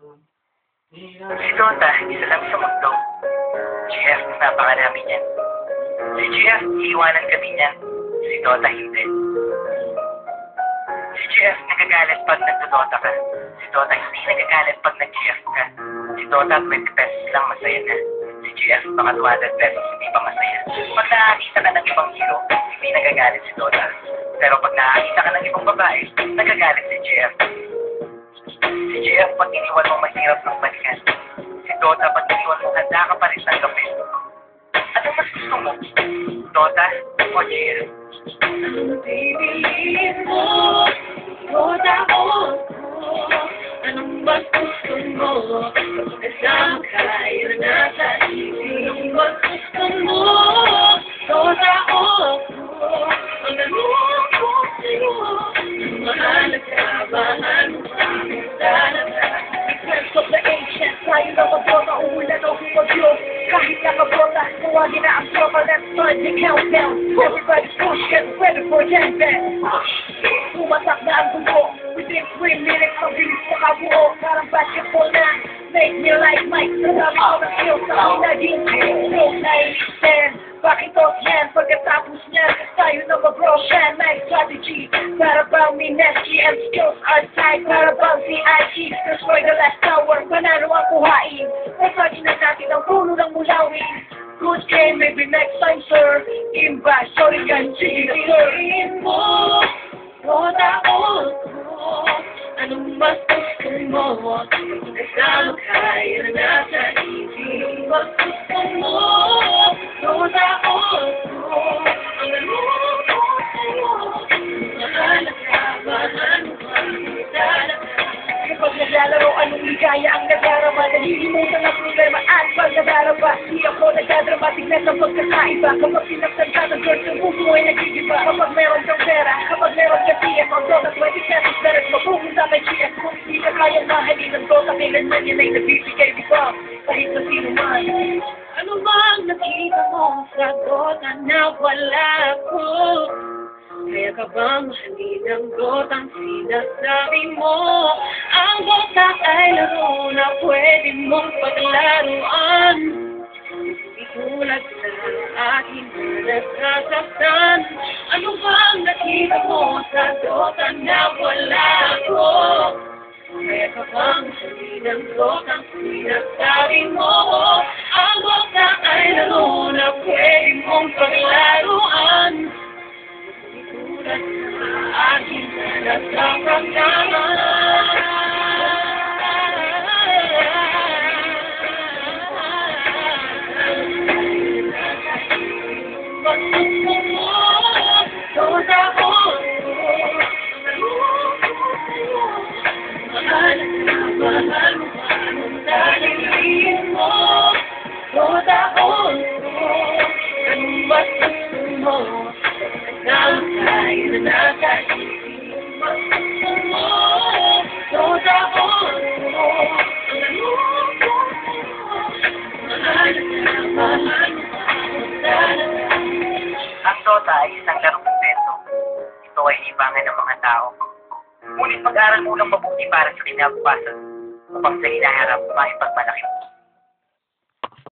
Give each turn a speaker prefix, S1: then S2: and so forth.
S1: Si Dota, isa lang sa mundo. GF, napakarami niyan. Si GF, iiwanan kami niyan. Si Dota, hindi. Si GF, nagagalit pag nagdodota ka. Si Dota, hindi nagagalit pag nag-GF ka. Si Dota, 20 pesos lang masaya na. Si GF, baka 200 pesos hindi pa masaya. Pag nakakita ka ng ibang hero, hindi nagagalit si Dota. Pero pag nakakita ka ng ibang babae, nagagalit si GF. Si GF, pag iniwan mo mahirap ng balikan. Si Dota, pag iniwan mo handa ka pa rin tanggapin. Ano mas gusto mo? Dota o GF?
S2: Anong pipiliin tawagin na ang tropa Let's start the countdown Everybody push, get ready for gangbang Tumatak na ang dugo Within 3 minutes, mabilis makabuo Parang basketball na Make me like Mike. Sa dami ko na skills sa aking naging So, nailistan Bakit off yan pagkatapos niya Tayo na mag-roshan My strategy. Para bang Mineski and skills are tight. Para bang CIG Destroy the last tower. Panalo ang kuhain Masagin na natin ang puno ng mulawin Good game, maybe next time, sir. Imba, sorry, kan, sige na, sir. mo, Roda o ko, anong mas gusto mo? Kasama ka, yun na nasa isip. Mas gusto mo, Roda o ko, ang alam ko sa'yo. Mahal ka, mahal mo pa, talaga. Kapag naglalaro, anong ligaya ang ako nagdadramatic na sa pagkakaiba Kapag pinagsan ka ng girls, yung puso ay nagigiba Kapag meron kang pera, kapag meron ka TF Ang dota 20 pesos, meron mapupunta kay GF Kung hindi ka kayang mahalin ng dota Kailanman yan ay nabibigay, di ba? Kahit na sino man Ano bang nakita mo sa dota na wala ko? Kaya ka bang mahalin ang gotang sinasabi mo? Ang gota ay laro na pwede mong paglaruan tulad sa akin na nasasaktan Ano bang nakita mo sa gota na wala ko? Kaya ka bang mahalin ang gotang sinasabi mo? Ang gota ay laro na pwede mong paglaruan
S1: Thank you. Ay isang larong invento. Ito ay libangan ng mga tao. Ngunit mag-aral mo ng mabuti para sa kinabukasan upang sa hinaharap maipagmalaki mo.